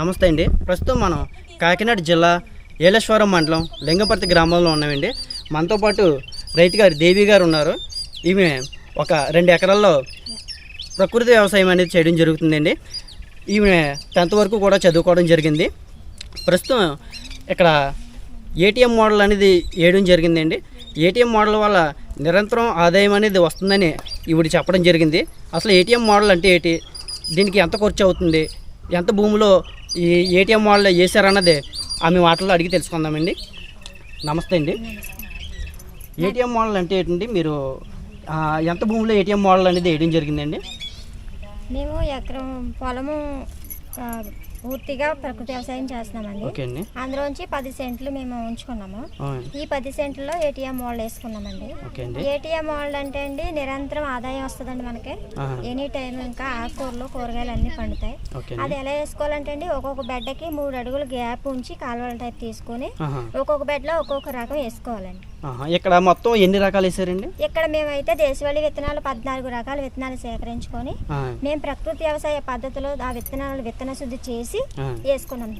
నమస్తే అండి. ప్రస్తుతం మనం కాకినాడ జిల్లా ఏలేశ్వరం మండలం లింగపర్తి గ్రామంలో ఉన్నామండి. మనతో పాటు రైతు గారు దేవి గారు ఉన్నారు. ఈమె ఒక రెండు ఎకరాల్లో ప్రకృతి వ్యవసాయం అనేది చేయడం జరుగుతుందండి. ఈమె టెన్త్ వరకు కూడా చదువుకోవడం జరిగింది. ప్రస్తుతం ఇక్కడ ఏటీఎం మోడల్ అనేది వేయడం జరిగిందండి. ఏటీఎం మోడల్ వల్ల నిరంతరం ఆదాయం అనేది వస్తుందని ఈవిడ చెప్పడం జరిగింది. అసలు ఏటీఎం మోడల్ అంటే ఏంటి? దీనికి ఎంత ఖర్చు అవుతుంది? ఎంత భూమిలో ఈ ఏటీఎం మోడల్ వేసారన్నది ఆమె మాటల్లో అడిగి తెలుసుకుందామండి. నమస్తే అండి. ఏటీఎం మోడల్ అంటే ఏంటండి? మీరు ఎంత భూమిలో ఏటీఎం మోడల్ అనేది వేయడం జరిగిందండి? మేము ఎకరం పొలము పూర్తిగా ప్రకృతి వ్యవసాయం చేస్తున్నామండి. అందులోంచి పది సెంట్లు మేము ఉంచుకున్నాము. ఈ పది సెంట్లో ఏటీఎం మోడల్ వేసుకున్నామండి. ఏటీఎం మోడల్ అంటే అండి నిరంతరం ఆదాయం వస్తుందండి మనకి. ఎనీ టైం ఇంకా ఆకుకూరలు కూరగాయలు అన్నీ పండుతాయి. అది ఎలా వేసుకోవాలంటే అండి ఒక్కొక్క బెడ్డకి మూడు అడుగులు గ్యాప్ ఉంచి కాలువల టైప్ తీసుకొని ఒక్కొక్క బెడ్లో ఒక్కొక్క రకం వేసుకోవాలండి. ఇక్కడ మొత్తం ఎన్ని రకాలు వేసారండి? ఇక్కడ మేమైతే దేశవాళీ విత్తనాలు పద్నాలుగు రకాల విత్తనాలు సేకరించుకొని మేము ప్రకృతి వ్యవసాయ పద్ధతిలో ఆ విత్తనాలు విత్తన శుద్ధి చేసి. వేసుకున్నాం.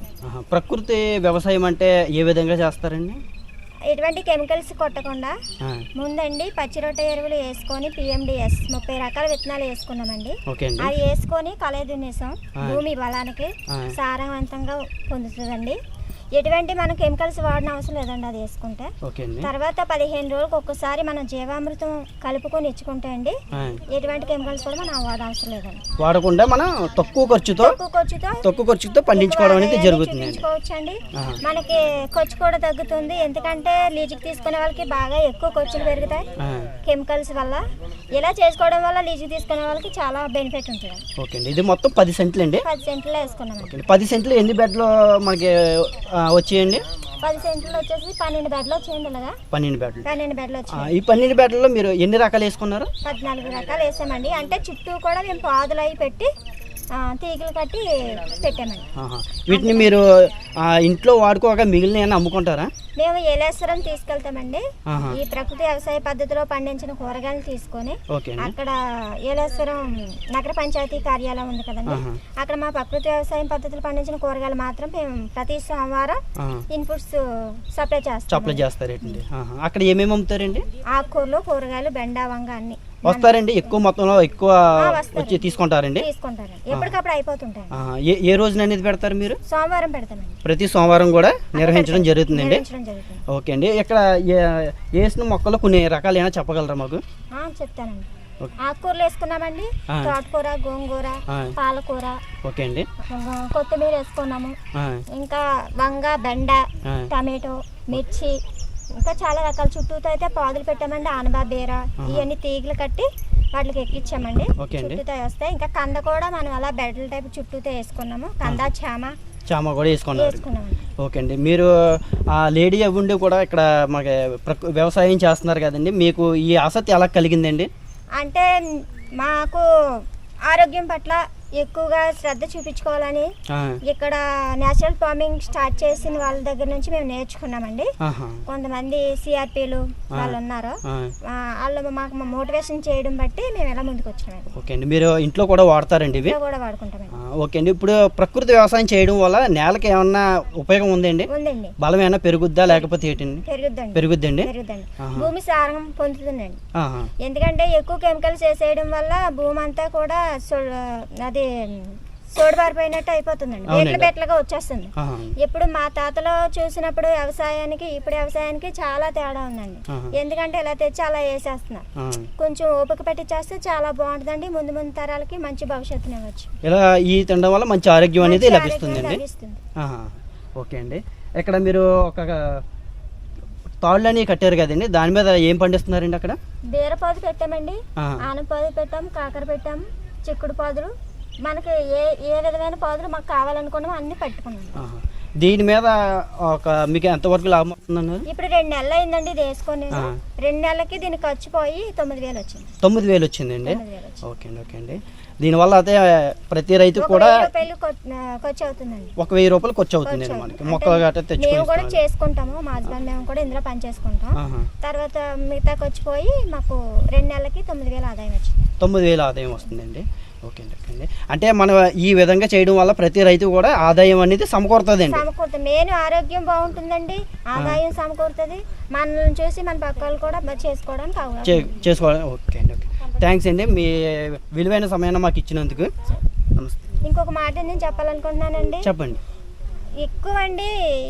ప్రకృతి వ్యవసాయం అంటే ఏ విధంగా చేస్తారండి? ఎటువంటి కెమికల్స్ కొట్టకుండా ముందండి పచ్చిరొట్ట ఎరువులు వేసుకొని పిఎండిఎస్ ముప్పై రకాల విత్తనాలు వేసుకున్నామండి. అవి వేసుకొని కలయి దున్నేసాం. భూమి బలానికి సారవంతంగా పొందుతుందండి. ఎటువంటి మనం కెమికల్స్ వాడిన అవసరం లేదండి అది వేసుకుంటే. అండి. తర్వాత పదిహేను రోజులకు ఒక్కసారి మనం జీవామృతం కలుపుకొని ఇచ్చుకుంటే అండి ఎటువంటి కెమికల్స్ కూడా మనం వాడ అవసరం లేదండి. వాడకుండా మనం తక్కువ ఖర్చుతో తక్కువ ఖర్చుతో తక్కువ ఖర్చుతో పండించుకోవడం అనేది చూపించుకోవచ్చండి. ఆహా. మనకి ఖర్చు కూడా తగ్గుతుంది. ఎందుకంటే లీజుకి తీసుకునే వాళ్ళకి బాగా ఎక్కువ ఖర్చులు పెరుగుతాయి కెమికల్స్ వల్ల. ఇలా చేసుకోవడం వల్ల లీజుకి తీసుకునే వాళ్ళకి చాలా బెనిఫిట్ ఉంటుంది. ఓకే అండి. ఇది మొత్తం పది సెంట్లు అండి పది సెంట్లో అండి. పది సెంట్లు ఎన్ని బెడ్లు మనకి వచ్చాయండి. పది సెంట్లు వచ్చేసి పన్నెండు బెడ్లు వచ్చేయండి ఇలాగా పన్నెండు పన్నెండు వచ్చాయి ఈ పన్నెండు బెడ్లలో మీరు ఎన్ని రకాలు వేసుకున్నారు? పద్నాలుగు రకాలు వేసామండి. అంటే చుట్టూ కూడా మేము పాదులు అవి పెట్టి తీగలు కట్టి పెట్టామండి. వీటిని మీరు ఇంట్లో వాడుకోక మిగిలిన ఏమైనా అమ్ముకుంటారా మేము ఏలేశ్వరం తీసుకెళ్తామండి. ఈ ప్రకృతి వ్యవసాయ పద్ధతిలో పండించిన కూరగాయలు తీసుకొని అక్కడ ఏలేశ్వరం నగర పంచాయతీ కార్యాలయం ఉంది కదండి. అక్కడ మా ప్రకృతి వ్యవసాయం పద్ధతిలో పండించిన కూరగాయలు మాత్రం మేము ప్రతి సోమవారం. ఇన్పుట్స్ సప్లై చేస్తాం సప్లై చేస్తారేంటి ఆహా. అక్కడ ఏమేమి అమ్ముతారండి ఆకుకూరలు కూరగాయలు బెండ వంగ అన్ని వస్తారండి ఎక్కువ మొత్తంలో ఎక్కువ. వచ్చి తీసుకుంటారండి? తీసుకుంటారు ఎప్పటికప్పుడు అయిపోతుంటాయి. ఏ రోజున అనేది పెడతారు మీరు? సోమవారం పెడతామండి. ప్రతి సోమవారం కూడా నిర్వహించడం జరుగుతుందండి? ఓకే అండి. ఇక్కడ వేసిన మొక్కలు కొన్ని రకాలు ఏమైనా చెప్పగలరా మాకు? చెప్తానండి. ఆకుకూరలు వేసుకున్నామండి. తోటకూర గోంగూర. పాలకూర. ఓకే అండి. కొత్తిమీర వేసుకున్నాము. ఇంకా వంగ బెండ టమాటో మిర్చి ఇంకా చాలా రకాల చుట్టూతో అయితే పాదులు పెట్టామండి ఆనబా బీర ఇవన్నీ తీగలు కట్టి వాటికి ఎక్కించామండి అండి. చుట్టూతో వస్తాయి ఇంకా కంద కూడా మనం అలా బెడ్ల టైప్ చుట్టూతో వేసుకున్నాము. కంద చామ చామ కూడా వేసుకున్నారు. ఓకే అండి. మీరు ఆ లేడీ అవ్వండి కూడా ఇక్కడ మాకు వ్యవసాయం చేస్తున్నారు కదండి. మీకు ఈ ఆసక్తి ఎలా కలిగిందండి? అంటే మాకు ఆరోగ్యం పట్ల ఎక్కువగా శ్రద్ధ చూపించుకోవాలని ఇక్కడ నేచురల్ ఫార్మింగ్ స్టార్ట్ చేసిన వాళ్ళ దగ్గర నుంచి మేము నేర్చుకున్నామండి. కొంతమంది సిఆర్పీలు వాళ్ళు ఉన్నారు. వాళ్ళు మాకు మోటివేషన్ చేయడం బట్టి మేము ఎలా ముందుకు వచ్చామండి ఓకే అండి. మీరు ఇంట్లో కూడా వాడతారండి ఇవి? కూడా వాడుకుంటామండి. ఓకే అండి. ఇప్పుడు ప్రకృతి వ్యవసాయం చేయడం వల్ల నేలకి ఏమన్నా ఉపయోగం ఉందండి? ఉందండి. బలం ఏమైనా పెరుగుద్దా లేకపోతే ఏంటండి? పెరుగుద్దండి. పెరుగుద్దండి? పెరుగుద్దండి. ఆహా. భూమి సారం పొందుతుందండి. ఆహా, ఎందుకంటే ఎక్కువ కెమికల్స్ వేసేయడం వల్ల భూమి అంతా కూడా సో- అది సోడిపారిపోయినట్టు అయిపోతుందండి. బెట్ల. బెట్లగా వచ్చేస్తుంది. ఇప్పుడు మా తాతలో చూసినప్పుడు వ్యవసాయానికి ఇప్పుడు వ్యవసాయానికి చాలా తేడా ఉందండి. ఎందుకంటే ఇలా తెచ్చి అలా వేసేస్తున్నారు. కొంచెం ఓపిక పెట్టి చేస్తే చాలా బాగుంటుందండి. ముందు ముందు తరాలకి మంచి భవిష్యత్తుని ఇవ్వచ్చు. ఇలా ఈ తినడం వల్ల మంచి ఆరోగ్యం అనేది లభిస్తుందండి. లభిస్తుంది. ఓకే అండి. ఇక్కడ మీరు ఒక తాళ్ళు అని కట్టారు కదండి. దాని మీద ఏం పండిస్తున్నారండి అక్కడ? బీరపాదు పెట్టామండి. ఆనపాదు పెట్టాం కాకర పెట్టాము చిక్కుడు పాదులు మనకి ఏ ఏ విధమైన పాదులు మాకు కావాలనుకున్నామో అన్ని పట్టుకున్నాం. దీని మీద ఒక మీకు ఎంతవరకు లాభం వస్తుందన్నారు ఇప్పుడు రెండు నెలలు అయిందండి ఇది వేసుకొని. రెండు నెలలకి దీనికి ఖర్చు పోయి తొమ్మిది వేలు వచ్చింది. తొమ్మిది వేలు వచ్చిందండి? ఓకే అండి ఓకే అండి. దీనివల్ల అయితే ప్రతి రైతు కూడా ఖర్చు- అవుతుందండి. ఒక వెయ్యి రూపాయలు ఖర్చు అవుతుంది మనకి. మొక్కలు గట్రా మేము కూడా చేసుకుంటాము. మా హస్బెండ్ మేము కూడా ఇందులో పని చేసుకుంటాం. తర్వాత మిగతా ఖర్చు పోయి మాకు రెండు నెలలకి తొమ్మిది వేలు ఆదాయం వచ్చింది. తొమ్మిది వేలు ఆదాయం వస్తుందండి. ఓకే అండి ఓకే అండి. అంటే మనం ఈ విధంగా చేయడం వల్ల ప్రతి రైతు కూడా ఆదాయం అనేది సమకూరుతుందండి. సమకూరుతుంది. మెయిన్ ఆరోగ్యం బాగుంటుందండి. ఆదాయం సమకూరుతుంది. మనల్ని చూసి మన పక్క వాళ్ళు కూడా చేసుకోవడానికి చే అవకాశం చేసుకోవాలి. ఓకే అండి ఓకే. థ్యాంక్స్ అండి. మీ విలువైన సమయాన్ని మాకు ఇచ్చినందుకు. నమస్తే. ఇంకొక మాట నేను చెప్పాలనుకుంటున్నానండి. చెప్పండి. ఎక్కువ అండి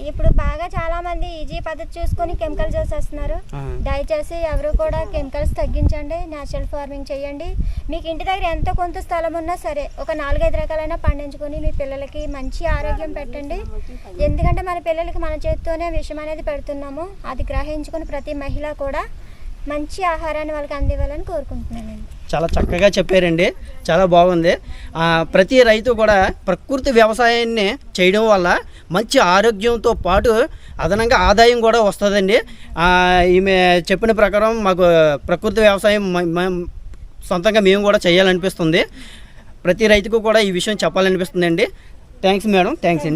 ఇప్పుడు బాగా చాలా మంది ఈజీ పద్ధతి చూసుకొని కెమికల్ చేసేస్తున్నారు దయచేసి ఎవరు కూడా కెమికల్స్ తగ్గించండి. న్యాచురల్ ఫార్మింగ్ చేయండి. మీకు ఇంటి దగ్గర ఎంతో కొంత స్థలం ఉన్నా సరే ఒక నాలుగైదు రకాలైన పండించుకొని మీ పిల్లలకి మంచి ఆరోగ్యం పెట్టండి. ఎందుకంటే మన పిల్లలకి మన చేతితోనే విషం అనేది పెడుతున్నాము. అది గ్రహించుకొని ప్రతి మహిళ కూడా మంచి ఆహారాన్ని వాళ్ళకి అందివ్వాలని కోరుకుంటున్నానండి. చాలా చక్కగా చెప్పారండి. చాలా బాగుంది. ప్రతి రైతు కూడా ప్రకృతి వ్యవసాయాన్ని చేయడం వల్ల మంచి ఆరోగ్యంతో పాటు అదనంగా ఆదాయం కూడా వస్తుందండి. ఈమె చెప్పిన ప్రకారం మాకు ప్రకృతి వ్యవసాయం సొంతంగా మేము కూడా చేయాలనిపిస్తుంది. ప్రతి రైతుకు కూడా ఈ విషయం చెప్పాలనిపిస్తుందండి. Thanks madam. థ్యాంక్స్ అండి.